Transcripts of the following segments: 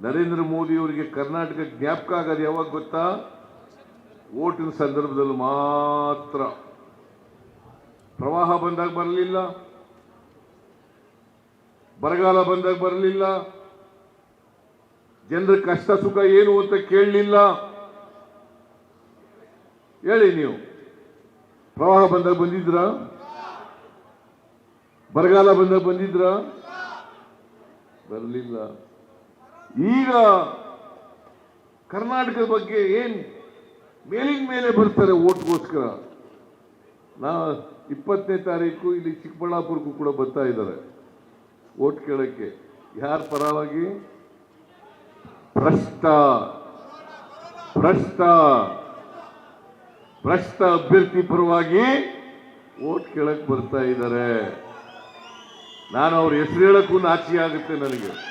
ನರೇಂದ್ರ ಮೋದಿ ಅವರಿಗೆ ಕರ್ನಾಟಕ ಜ್ಞಾಪಕ ಆಗೋದು ಯಾವಾಗ ಗೊತ್ತಾ? ಓಟಿನ ಸಂದರ್ಭದಲ್ಲಿ ಮಾತ್ರ. ಪ್ರವಾಹ ಬಂದಾಗ ಬರಲಿಲ್ಲ. ಬರಗಾಲ ಬಂದಾಗ ಬರಲಿಲ್ಲ. ಜನರ ಕಷ್ಟ ಸುಖ ಏನು ಅಂತ ಕೇಳಲಿಲ್ಲ. ಹೇಳಿ ನೀವು. ಪ್ರವಾಹ ಬಂದಾಗ ಬಂದಿದ್ರ? ಬರಗಾಲ ಬಂದಾಗ ಬಂದಿದ್ರ? ಬರಲಿಲ್ಲ. ಈಗ ಕರ್ನಾಟಕದ ಬಗ್ಗೆ ಏನ್ ಮೇಲಿನ ಮೇಲೆ ಬರ್ತಾರೆ ಓಟ್ಗೋಸ್ಕರ ನಾ ಇಪ್ಪತ್ತನೇ ತಾರೀಕು ಇಲ್ಲಿ ಚಿಕ್ಕಬಳ್ಳಾಪುರಕ್ಕೂ ಕೂಡ ಬರ್ತಾ ಇದ್ದಾರೆ ಓಟ್ ಕೇಳಕ್ಕೆ. ಯಾರ ಪರವಾಗಿ? ಭ್ರಷ್ಟ. ಭ್ರಷ್ಟ. ಭ್ರಷ್ಟ ಅಭ್ಯರ್ಥಿ ಪರವಾಗಿ ಓಟ್ ಕೇಳಕ್ ಬರ್ತಾ ಇದ್ದಾರೆ. ನಾನು ಅವ್ರ ಹೆಸರು ಹೇಳಕ್ಕೂ ನಾಚಿ ಆಗುತ್ತೆ ನನಗೆ.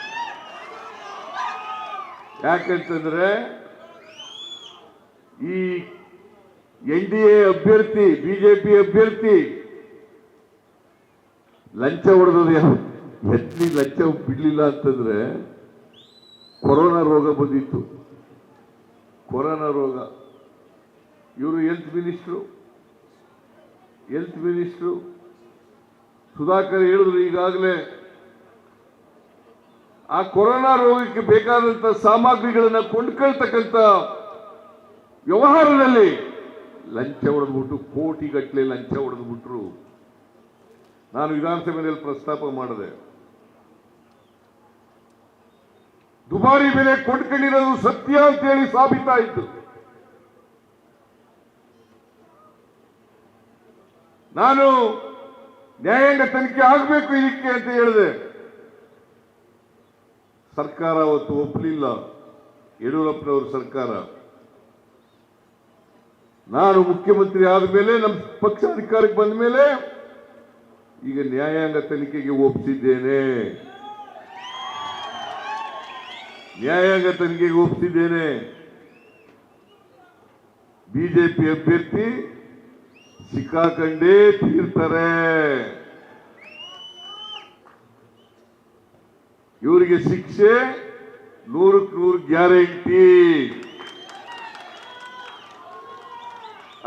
ಯಾಕಂತಂದ್ರೆ ಈ ಎನ್ ಡಿ ಎ ಅಭ್ಯರ್ಥಿ ಬಿಜೆಪಿ ಅಭ್ಯರ್ಥಿ ಲಂಚ ಹೊಡೆದದು ಯಾವ ಎತ್ತಿ ಲಂಚ ಬಿಡ್ಲಿಲ್ಲ ಅಂತಂದ್ರೆ ಕೊರೋನಾ ರೋಗ ಬಂದಿತ್ತು. ಕೊರೋನಾ ರೋಗ. ಇವರು health minister health minister Sudhakar ಹೇಳಿದ್ರು ಈಗಾಗಲೇ ಆ ಕೊರೋನಾ ರೋಗಕ್ಕೆ ಬೇಕಾದಂತ ಸಾಮಗ್ರಿಗಳನ್ನ ಕೊಂಡ್ಕೊಳ್ತಕ್ಕಂಥ ವ್ಯವಹಾರದಲ್ಲಿ ಲಂಚ ಹೊಡೆದ್ಬಿಟ್ಟು ಕೋಟಿಗಟ್ಟಲೆ ಲಂಚ ಹೊಡೆದ್ಬಿಟ್ರು. ನಾನು ವಿಧಾನಸಭೆಯಲ್ಲಿ ಪ್ರಸ್ತಾಪ ಮಾಡಿದೆ. ದುಬಾರಿ ಬೆಲೆ ಕೊಂಡ್ಕೊಂಡಿರೋದು ಸತ್ಯ ಅಂತೇಳಿ ಸಾಬೀತಾಯಿತು. ನಾನು ನ್ಯಾಯಾಂಗ ತನಿಖೆ ಆಗಬೇಕು ಇದಕ್ಕೆ ಅಂತ ಹೇಳಿದೆ. ಸರ್ಕಾರ ಅವತ್ತು ಒಪ್ಪಲಿಲ್ಲ. ಯಡಿಯೂರಪ್ಪನವ್ರ ಸರ್ಕಾರ. ನಾನು ಮುಖ್ಯಮಂತ್ರಿ ಆದ ಮೇಲೆ ನಮ್ಮ ಪಕ್ಷ ಅಧಿಕಾರಕ್ಕೆ ಬಂದ ಮೇಲೆ ಈಗ ನ್ಯಾಯಾಂಗ ತನಿಖೆಗೆ ಒಪ್ಪಿಸಿದ್ದೇನೆ ನ್ಯಾಯಾಂಗ ತನಿಖೆಗೆ ಒಪ್ಪಿಸಿದ್ದೇನೆ ಬಿಜೆಪಿ ಅಭ್ಯರ್ಥಿ ಸಿಕ್ಕಾಕಂಡೇ ತೀರ್ತಾರೆ. ಇವರಿಗೆ ಶಿಕ್ಷೆ, ನೂರಕ್ಕೆ ನೂರು ಗ್ಯಾರಂಟಿ.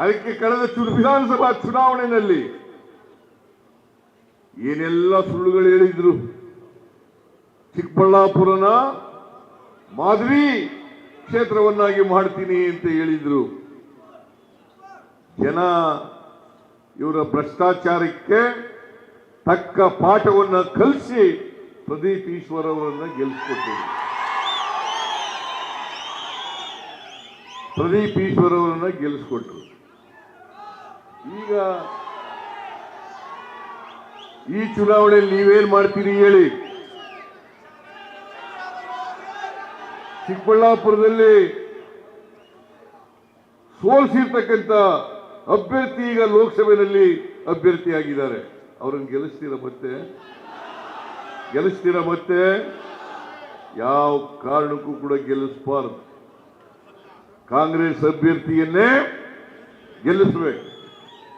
ಅದಕ್ಕೆ ಕಳೆದ ವಿಧಾನಸಭಾ ಚುನಾವಣೆಯಲ್ಲಿ ಏನೆಲ್ಲ ಸುಳ್ಳುಗಳು ಹೇಳಿದ್ರು? ಚಿಕ್ಕಬಳ್ಳಾಪುರನ ಮಾದರಿ ಕ್ಷೇತ್ರವನ್ನಾಗಿ ಮಾಡ್ತೀನಿ ಅಂತ ಹೇಳಿದ್ರು. ಜನ ಇವರ ಭ್ರಷ್ಟಾಚಾರಕ್ಕೆ ತಕ್ಕ ಪಾಠವನ್ನ ಕಲಿಸಿ ಪ್ರದೀಪ್ ಈಶ್ವರ್ ಅವರನ್ನ ಗೆಲ್ಲಿಸ್ಕೊಟ್ಟಿದ್ರು ಪ್ರದೀಪ್ ಈಶ್ವರ್ ಅವರನ್ನ ಗೆಲ್ಲಿಸ್ಕೊಟ್ರು ಈಗ ಈ ಚುನಾವಣೆಯಲ್ಲಿ ನೀವೇನ್ ಮಾಡ್ತೀರಿ ಹೇಳಿ? ಚಿಕ್ಕಬಳ್ಳಾಪುರದಲ್ಲಿ ಸೋಲ್ಸಿರ್ತಕ್ಕಂಥ ಅಭ್ಯರ್ಥಿ ಈಗ ಲೋಕಸಭೆಯಲ್ಲಿ ಅಭ್ಯರ್ಥಿಯಾಗಿದ್ದಾರೆ. ಅವರನ್ನು ಗೆಲ್ಲಿಸ್ತೀರ ಮತ್ತೆ? ಗೆಲ್ಲಿಸ್ತೀರ ಮತ್ತೆ? ಯಾವ ಕಾರಣಕ್ಕೂ ಕೂಡ ಗೆಲ್ಲಿಸಬಾರದು. ಕಾಂಗ್ರೆಸ್ ಅಭ್ಯರ್ಥಿಯನ್ನೇ ಗೆಲ್ಲಿಸಬೇಕು.